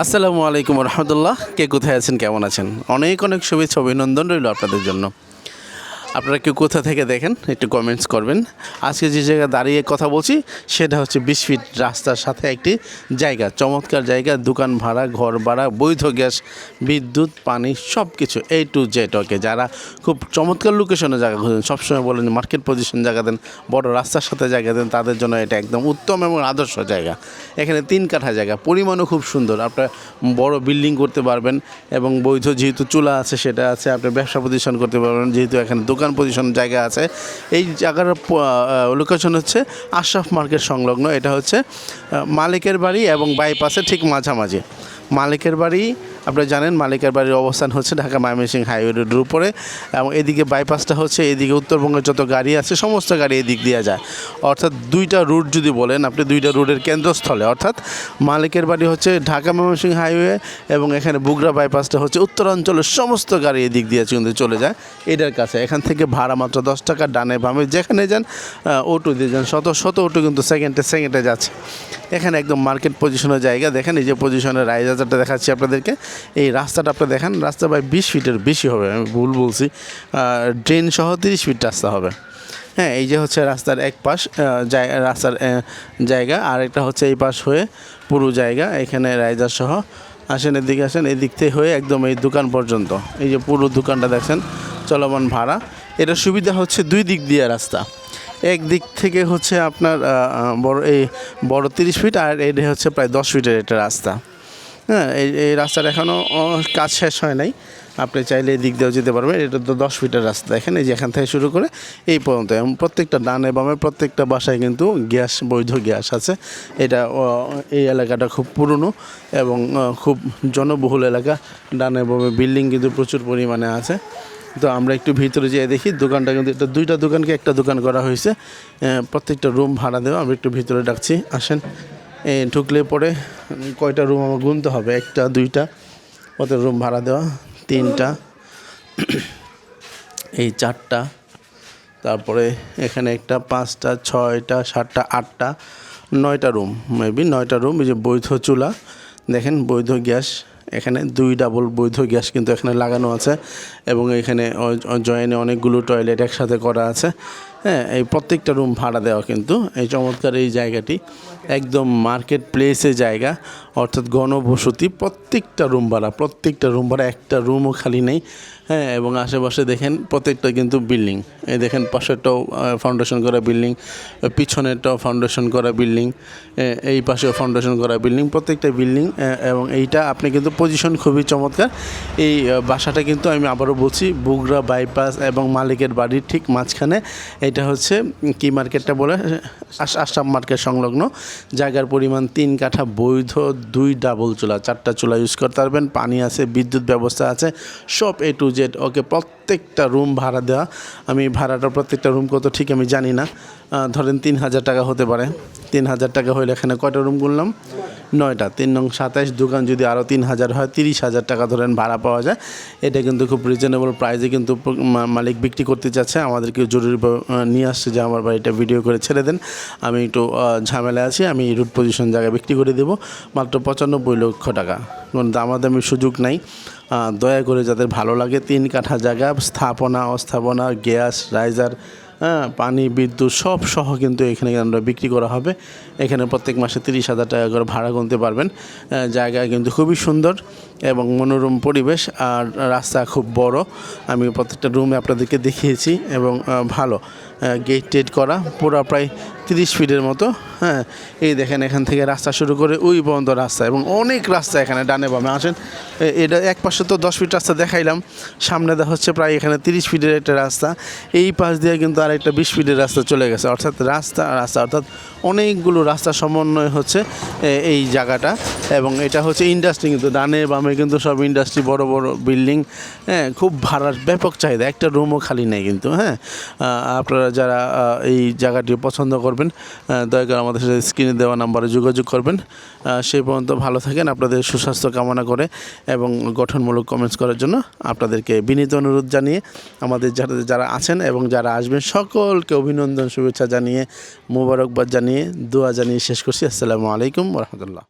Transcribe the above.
আসসালামু আলাইকুম রহমতুল্লাহ। কে কোথায় আছেন, কেমন আছেন? অনেক অনেক শুভেচ্ছা, অভিনন্দন রইল আপনাদের জন্য। আপনারা কেউ কোথা থেকে দেখেন, একটু কমেন্টস করবেন। আজকে যে জায়গায় দাঁড়িয়ে কথা বলছি, সেটা হচ্ছে বিশ ফিট রাস্তার সাথে একটি জায়গা। চমৎকার জায়গা, দোকান ভাড়া, ঘর ভাড়া, বৈধ গ্যাস, বিদ্যুৎ, পানি সব কিছু এ টু জেড ওকে যারা খুব চমৎকার লোকেশনে জায়গা খুঁজেন, সবসময় বলেন মার্কেট পজিশন জায়গা দেন, বড় রাস্তার সাথে জায়গা দেন, তাদের জন্য এটা একদম উত্তম এবং আদর্শ জায়গা। এখানে তিন কাঠা জায়গা, পরিমাণও খুব সুন্দর। আপনার বড় বিল্ডিং করতে পারবেন এবং বৈধ যেহেতু চুলা আছে, সেটা আছে আপনি ব্যবসা প্রতিষ্ঠান করতে পারবেন, যেহেতু এখানে দোকান পজিশন জায়গা আছে। এই জায়গার লোকেশন হচ্ছে আশরাফ মার্কেট সংলগ্ন। এটা হচ্ছে মালিকের বাড়ি এবং বাইপাসে ঠিক মাঝামাঝি। মালিকের বাড়ি, আপনারা জানেন মালিকের বাড়ির অবস্থান হচ্ছে ঢাকা ময়মনসিং হাইওয়ে রোডের উপরে এবং এদিকে বাইপাসটা হচ্ছে এদিকে উত্তরবঙ্গের যত গাড়ি আছে, সমস্ত গাড়ি এদিক দিয়ে যায়। অর্থাৎ দুইটা রুট যদি বলেন, আপনি দুইটা রুটের কেন্দ্রস্থলে, অর্থাৎ মালিকের বাড়ি হচ্ছে ঢাকা ময়মনসিং হাইওয়ে এবং এখানে বুগরা বাইপাসটা হচ্ছে উত্তরাঞ্চলের সমস্ত গাড়ি এদিক দিয়ে কিন্তু চলে যায়। এটার কাছে, এখান থেকে ভাড়া মাত্র দশ টাকা, ডানে বামে যেখানে যান অটো দিয়ে যান, শত শত অটো কিন্তু সেকেন্ডে সেকেন্ডে যাচ্ছে। এখানে একদম মার্কেট পজিশনের জায়গা, দেখেন এই যে পজিশনে পজিশনের রাইজারটা দেখাচ্ছি আপনাদেরকে। এই রাস্তাটা আপনি দেখেন, রাস্তা প্রায় বিশ ফিটের বেশি হবে, আমি ভুল বলছি। ড্রেন সহ তিরিশ ফিট রাস্তা হবে। হ্যাঁ এই যে হচ্ছে রাস্তার এক পাশ রাস্তার জায়গা, আর একটা হচ্ছে এই পাশ হয়ে পুরো জায়গা, এখানে রাইজার সহ। আসেন এদিকে, আসেন এদিক থেকে হয়ে একদম এই দোকান পর্যন্ত। এই যে পুরো দোকানটা দেখছেন চলমান ভাড়া। এটা সুবিধা হচ্ছে দুই দিক দিয়ে রাস্তা। এক দিক থেকে হচ্ছে আপনার বড়, এই বড় তিরিশ ফিট, আর এটা হচ্ছে প্রায় দশ ফিটের একটা রাস্তা। হ্যাঁ এই এই রাস্তার এখনও কাজ শেষ হয় নাই। আপনি চাইলে এই দিক দিয়েও যেতে পারবেন। এটা তো দশ ফিটের রাস্তা এখানে যে এখান থেকে শুরু করে এই পর্যন্ত। এবং প্রত্যেকটা ডানে বামে, প্রত্যেকটা বাসায় কিন্তু গ্যাস, বৈধ গ্যাস আছে। এটা এই এলাকাটা খুব পুরনো এবং খুব জনবহুল এলাকা। ডানে বামে বিল্ডিং কিন্তু প্রচুর পরিমাণে আছে। তো আমরা একটু ভিতরে যেয়ে দেখি, দোকানটা কিন্তু, এটা দুইটা দোকানকে একটা দোকান করা হয়েছে। প্রত্যেকটা রুম ভাড়া দেওয়া, আমরা একটু ভিতরে ডাকছি, আসেন। ঢুকলে পরে কয়টা রুম আমার গুনতে হবে? একটা, দুইটা কত রুম ভাড়া দেওয়া, তিনটা, এই চারটা, তারপরে এখানে একটা পাঁচটা, ছয়টা, সাতটা, আটটা, নয়টা রুম, মেবি নয়টা রুম, এই যে বৈধ চুলা, দেখেন বৈধ গ্যাস এখানে দুই ডাবল বৈধ গ্যাস কিন্তু এখানে লাগানো আছে এবং এখানে জয়েনে অনেকগুলো টয়লেট একসাথে করা আছে। হ্যাঁ এই প্রত্যেকটা রুম ভাড়া দেওয়া কিন্তু। এই চমৎকার এই জায়গাটি একদম মার্কেট প্লেসে জায়গা, অর্থাৎ গণবসতি প্রত্যেকটা রুম ভাড়া, প্রত্যেকটা রুম ভাড়া, একটা রুমও খালি নেই। হ্যাঁ এবং আশেপাশে দেখেন প্রত্যেকটা কিন্তু বিল্ডিং এই দেখেন পাশেরটাও ফাউন্ডেশন করা বিল্ডিং পিছনেরটাও ফাউন্ডেশন করা বিল্ডিং এই পাশেও ফাউন্ডেশন করা বিল্ডিং প্রত্যেকটা বিল্ডিং এবং এইটা আপনি কিন্তু পজিশন খুবই চমৎকার। এই বাসাটা কিন্তু আমি আবারও বলছি, বুগরা বাইপাস এবং মালিকের বাড়ির ঠিক মাঝখানে। এটা হচ্ছে কি মার্কেটটা বলে? আস- আসাম মার্কেট সংলগ্ন। জায়গার পরিমাণ তিন কাঠা বৈধ, দুই ডাবল চুলা, চারটা চুলা ইউজ করতে পারবেন। পানি আছে, বিদ্যুৎ ব্যবস্থা আছে, সব এ টু জেড ওকে প্রত্যেকটা রুম ভাড়া দেওয়া। আমি ভাড়াটা প্রত্যেকটা রুম কত ঠিক আমি জানি না। ধরেন তিন হাজার টাকা হতে পারে। তিন হাজার টাকা হলে এখানে কয়টা রুম গুনলাম? নয়টা। তিন নং সাতাইশ দোকান যদি আরও তিন হাজার হয় তিরিশ হাজার টাকা ধরেন ভাড়া পাওয়া যায়। এটা কিন্তু খুব রিজনেবল প্রাইসে কিন্তু মালিক বিক্রি করতে চাচ্ছে। আমাদেরকে জরুরি নিয়ে আসছে যে আমার বাড়িটা ভিডিও করে ছেড়ে দেন। আমি একটু আহ, ঝামেলা আছি। আমি রুট পজিশন জায়গায় বিক্রি করে দেবো। মাত্র পঁচানব্বই লক্ষ টাকা। কোনো দামাদামির সুযোগ নাই। দয়া করে যাদের ভালো লাগে তিন কাঠা জায়গা স্থাপনা অস্থাপনা গ্যাস রাইজার পানি, বিদ্যুৎ সব সহ কিন্তু এখানে আমরা বিক্রি করা হবে। এখানে প্রত্যেক মাসে তিরিশ হাজার টাকা করে ভাড়া গুনতে পারবেন। জায়গা কিন্তু খুবই সুন্দর এবং মনোরম পরিবেশ আর রাস্তা খুব বড়। আমি প্রত্যেকটা রুমে আপনাদেরকে দেখিয়েছি এবং ভালো গেট টেট করা। পুরো প্রায় তিরিশ ফিটের মতো হ্যাঁ। এই দেখেন এখান থেকে রাস্তা শুরু করে ওই পর্যন্ত রাস্তা এবং অনেক রাস্তা এখানে ডানে বামে। আসেন এটা এক পাশে তো দশ ফিট রাস্তা দেখাইলাম, সামনে দেখা হচ্ছে প্রায় এখানে তিরিশ ফিটের একটা রাস্তা। এই পাশ দিয়ে কিন্তু আর একটা বিশ ফিটের রাস্তা চলে গেছে, অর্থাৎ রাস্তা রাস্তা, অর্থাৎ অনেকগুলো রাস্তা সমন্বয় হচ্ছে এই জায়গাটা। এবং এটা হচ্ছে ইন্ডাস্ট্রি কিন্তু, ডানে বামে কিন্তু সব ইন্ডাস্ট্রি বড় বড় বিল্ডিং হ্যাঁ খুব ভাড়ার ব্যাপক চাহিদা। একটা রুমও খালি নেই কিন্তু হ্যাঁ। আপনারা যারা এই জায়গাটি পছন্দ করবেন। দয়া করে আমাদের সাথে স্ক্রিনে দেওয়া নাম্বারে যোগাযোগ করবেন। সেই পর্যন্ত ভালো থাকেন, আপনাদের সুস্বাস্থ্য কামনা করে এবং গঠনমূলক কমেন্টস করার জন্য আপনাদেরকে বিনীত অনুরোধ জানিয়ে আমাদের যারা যারা আছেন এবং যারা আসবেন, সকলকে অভিনন্দন, শুভেচ্ছা জানিয়ে, মোবারকবাদ জানিয়ে দোয়া জানিয়ে শেষ করছি। আসসালামু আলাইকুম রহমতুল্লাহ।